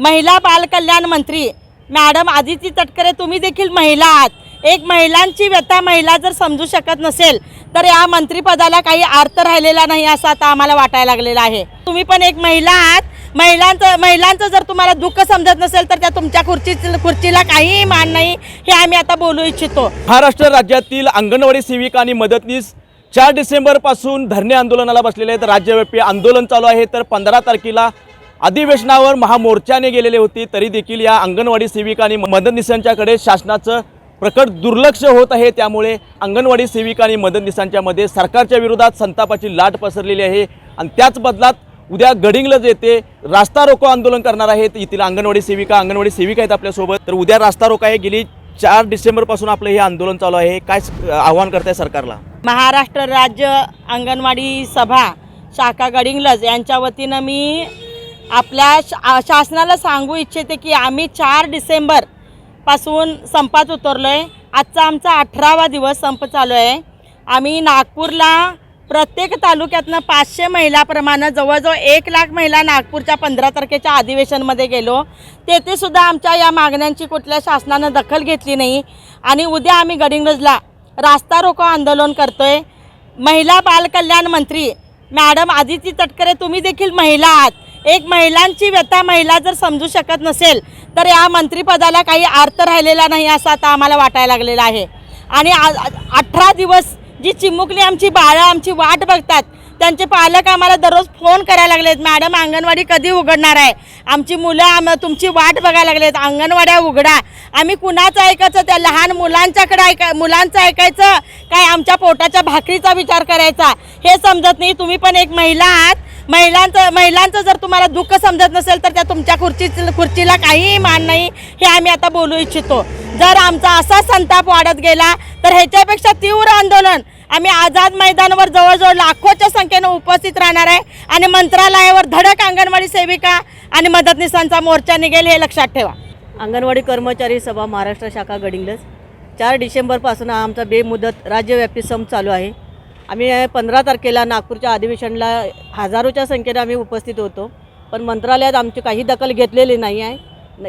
महिला बालकल्याण मंत्री. मॅडम आदिती तटकरे तुम्ही देखील महिला आहात. एक महिलांची व्यथा महिला जर समजू शकत नसेल तर या मंत्रीपदाला काही अर्थ राहिलेला नाही असं आता आम्हाला वाटायला लागलेलं आहे. तुम्ही पण एक महिला आहात. महिलांचं महिलांचं जर तुम्हाला दुःख समजत नसेल तर त्या तुमच्या खुर्ची खुर्चीला काहीही मान नाही हे आम्ही आता बोलू इच्छितो. महाराष्ट्र राज्यातील अंगणवाडी सेविका आणि मदतनीस चार डिसेंबरपासून धरणे आंदोलनाला बसलेले आहेत. राज्यव्यापी आंदोलन चालू आहे. तर पंधरा तारखेला अधिवेशनावर महामोर्चाने गेलेले होते तरी देखील या अंगणवाडी सेविका आणि मदतनीसांच्याकडे शासनाचं प्रकट दुर्लक्ष होत आहे. त्यामुळे अंगणवाडी सेविका आणि मदतनीसांच्यामध्ये सरकारच्या विरोधात संतापाची लाट पसरलेली आहे. आणि त्याच बदलात उद्या गडिंग्लज येथे रास्ता रोको आंदोलन करणार आहेत. येथील अंगणवाडी सेविका अंगणवाडी सेविका आहेत आपल्यासोबत. तर उद्या रास्ता रोको आहे. गेली चार डिसेंबरपासून आपलं हे आंदोलन चालू आहे. काय आव्हान करत आहे सरकारला? महाराष्ट्र राज्य अंगणवाडी सभा शाखा गडिंगलज यांच्या वतीनं मी आपल्या शा शासनाला सांगू इच्छिते की आम्ही चार डिसेंबरपासून संपात उतरलो आहे आजचा आमचा अठरावा दिवस संप चालू आहे. आम्ही नागपूरला प्रत्येक तालुक्यातनं पाचशे महिलाप्रमाणे जवळजवळ एक लाख महिला नागपूरच्या पंधरा तारखेच्या अधिवेशनमध्ये गेलो. तेथे सुद्धा आमच्या या मागण्यांची कुठल्या शासनानं दखल घेतली नाही. आणि उद्या आम्ही गडिंगजला रास्ता रोको आंदोलन आहे महिला बालकल्याण मंत्री मॅडम आदिती तटकरे तुम्ही देखील महिला आहात. एक महिलांची व्यथा महिला जर समजू शकत नसेल तर या मंत्रिपदाला काही अर्थ राहिलेला नाही असं आता आम्हाला वाटायला लागलेलं आहे. आणि अठरा दिवस जी चिमुकली आमची बाळं आमची वाट बघतात त्यांचे पालक आम्हाला दररोज फोन करायला लागलेत मॅडम अंगणवाडी कधी उघडणार आहे? आमची मुलं आम तुमची वाट बघायला लागलेत अंगणवाड्या उघडा. आम्ही कुणाचं ऐकायचं? त्या लहान मुलांच्याकडे ऐका मुलांचं ऐकायचं? काय आमच्या पोटाच्या भाकरीचा विचार करायचा? हे समजत नाही तुम्ही पण एक महिला आहात महिलांचं महिलांचं जर तुम्हाला दुःख समजत नसेल तर त्या तुमच्या खुर्ची खुर्चीला काहीही मान नाही हे आम्ही आता बोलू इच्छितो. जर आमचा असा संताप वाढत गेला तर ह्याच्यापेक्षा तीव्र आंदोलन आम्ही आझाद मैदानावर जवळजवळ लाखोच्या संख्येनं उपस्थित राहणार आहे आणि मंत्रालयावर धडक अंगणवाडी सेविका आणि मदतनीसांचा मोर्चा निघेल हे लक्षात ठेवा. अंगणवाडी कर्मचारी सभा महाराष्ट्र शाखा गडिंगलज. चार डिसेंबरपासून आमचा बेमुदत राज्यव्यापी संप चालू आहे. आम्ही पंधरा तारखेला नागपूरच्या अधिवेशनला हजारोच्या संख्येने आम्ही उपस्थित होतो. पण मंत्रालयात आमची काही दखल घेतलेली नाही आहे.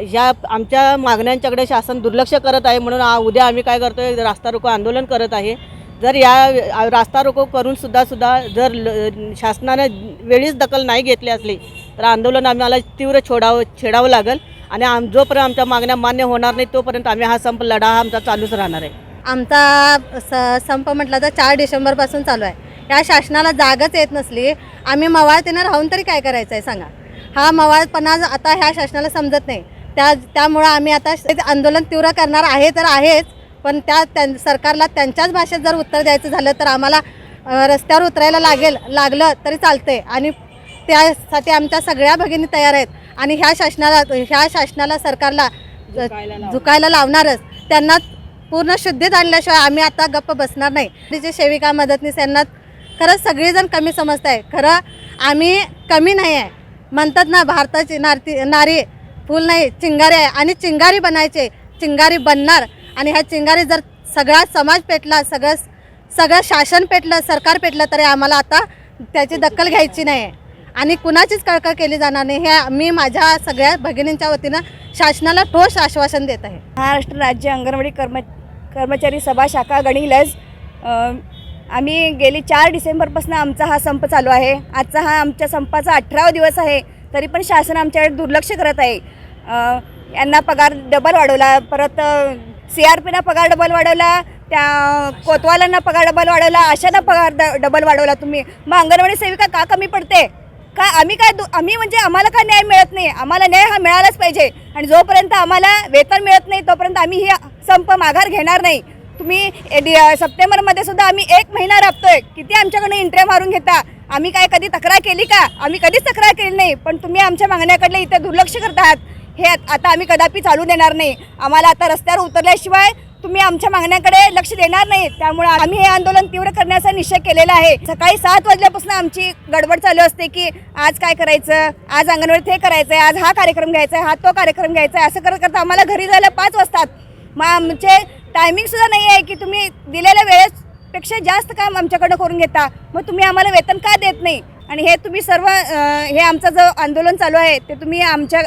ह्या आमच्या मागण्यांच्याकडे शासन दुर्लक्ष करत आहे म्हणून उद्या आम्ही काय करतो आहे रास्ता रोको आंदोलन करत आहे. जर या रास्ता रोको करून सुद्धा सुद्धा जर ल- शासनाने वेळीच दखल नाही घेतली असली तर आंदोलन आम्हाला तीव्र छोडावं छेडावं लागेल. आणि आम जोपर्यंत आमच्या मागण्या मान्य होणार नाही तोपर्यंत आम्ही हा संप लढा हा आमचा चालूच राहणार आहे. आमचा स संप म्हटलं तर चार डिसेंबरपासून चालू आहे. या शासनाला जागच येत नसली आम्ही मवाळतीनं राहून तरी काय करायचं आहे सांगा? हा मवाळपणा आता ह्या शासनाला समजत नाही. त्या त्यामुळं आम्ही आता आंदोलन तीव्र करणार आहे तर आहेच पण त्या त्यां सरकारला त्यांच्याच भाषेत जर उत्तर द्यायचं झालं तर आम्हाला रस्त्यावर उतरायला लागेल लागलं तरी चालतंय. आणि त्यासाठी आमच्या सगळ्या भगिनी तयार आहेत. आणि ह्या शासनाला ह्या शासनाला सरकारला झुकायला लावणारच. त्यांना पूर्ण शुद्धीत आणल्याशिवाय आम्ही आता गप्प बसणार नाही. तिचे सेविका मदतनीस यांना खरंच सगळेजण कमी समजत आहे खरं आम्ही कमी नाही आहे. म्हणतात ना भारताची नारती नारी फुल नाही चिंगारी आहे. आणि चिंगारी बनायचे चिंगारी बनणार. आणि ह्या चिंगारी जर सगळा समाज पेटला सगळं सगळं शासन पेटलं सरकार पेटलं तरी आम्हाला आता त्याची दखल घ्यायची नाही आहे. आणि कुणाचीच कळकळ केली जाणार नाही. हे मी माझ्या सगळ्या भगिनींच्या वतीनं शासनाला ठोस आश्वासन देत आहे. महाराष्ट्र राज्य अंगणवाडी कर्म कर्मचारी सभा शाखा गणिलज. आम्ही गेली चार डिसेंबरपासून आमचा हा संप चालू आहे. आजचा हा आमच्या संपाचा अठरावा दिवस आहे तरी पण शासन आमच्याकडे दुर्लक्ष करत आहे. यांना पगार डबल वाढवला. परत सी आर पीना पगार डबल वाढवला. त्या कोतवालांना पगार डबल वाढवला. अशांना पगार ड डबल वाढवला तुम्ही. मग अंगणवाडी सेविका का कमी पडते? का आम्ही काय दु- आम्ही म्हणजे आम्हाला का न्याय मिळत नाही? आम्हाला न्याय हा मिळालाच पाहिजे. आणि जोपर्यंत आम्हाला वेतन मिळत नाही तोपर्यंत आम्ही ही संप माघार घेणार नाही. तुम्ही ए- सप्टेंबरमध्ये सुद्धा आम्ही एक महिना राबतोय. किती आमच्याकडनं इंटरव्ह्यू मारून घेता? आम्ही काय कधी तक्रार केली का? आम्ही कधीच तक्रार केली नाही. पण तुम्ही आमच्या मागण्याकडले इथे दुर्लक्ष करत आहात. हे आत- आता आम्ही कदापि चालू देणार नाही. आम्हाला आता रस्त्यावर उतरल्याशिवाय तुम्ही आमच्या मागण्याकडे लक्ष देणार नाही. त्यामुळे आम्ही हे आंदोलन तीव्र करण्याचा निश्चय केलेला आहे. सकाळी सात वाजल्यापासून आमची गडबड चालू असते की आज काय करायचं? आज अंगणवाडीत हे करायचं आहे आज हा कार्यक्रम घ्यायचा आहे हा तो कार्यक्रम घ्यायचा आहे असं करत करता आम्हाला घरी जायला पाच वाजतात. मग आमचे टायमिंगसुद्धा नाही आहे की तुम्ही दिलेल्या वेळेपेक्षा जास्त काम आमच्याकडं करून घेता. मग तुम्ही आम्हाला वेतन का देत नाही? आणि हे तुम्ही सर्व हे आमचं जो आंदोलन चालू आहे ते तुम्ही आमच्या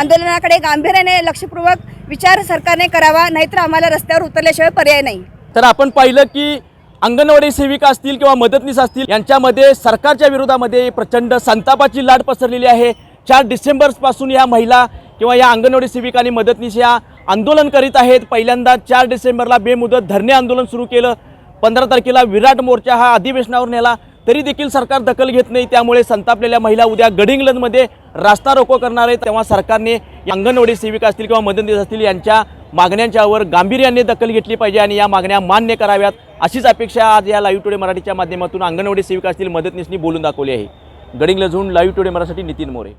आंदोलनाकडे गांभीर्याने लक्षपूर्वक विचार सरकारने करावा नाहीतर आम्हाला रस्त्यावर उतरल्याशिवाय पर्याय नाही. तर आपण पाहिलं की अंगणवाडी सेविका असतील किंवा मदतनीस असतील यांच्यामध्ये सरकारच्या विरोधामध्ये प्रचंड संतापाची लाट पसरलेली आहे. चार डिसेंबरपासून या महिला किंवा या अंगणवाडी सेविका आणि मदतनीस या आंदोलन करीत आहेत. पहिल्यांदा चार डिसेंबरला बेमुदत धरणे आंदोलन सुरू केलं. पंधरा तारखेला विराट मोर्चा हा अधिवेशनावर नेला. तरी देखील सरकार दखल घेत नाही. त्यामुळे संतापलेल्या महिला उद्या गडिंग्लजमध्ये रास्ता रोको करणार आहेत. तेव्हा सरकारने अंगणवाडी सेविका असतील किंवा मदतनीस असतील यांच्या मागण्यांच्यावर गांभीर्याने दखल घेतली पाहिजे आणि या मागण्या मान्य कराव्यात अशीच अपेक्षा आज या लाईव्ह टुडे मराठीच्या माध्यमातून अंगणवाडी सेविका असतील मदतनीसनी बोलून दाखवली आहे. गडिंग्लजहून लाईव्ह टुडे मराठी नितीन मोरे.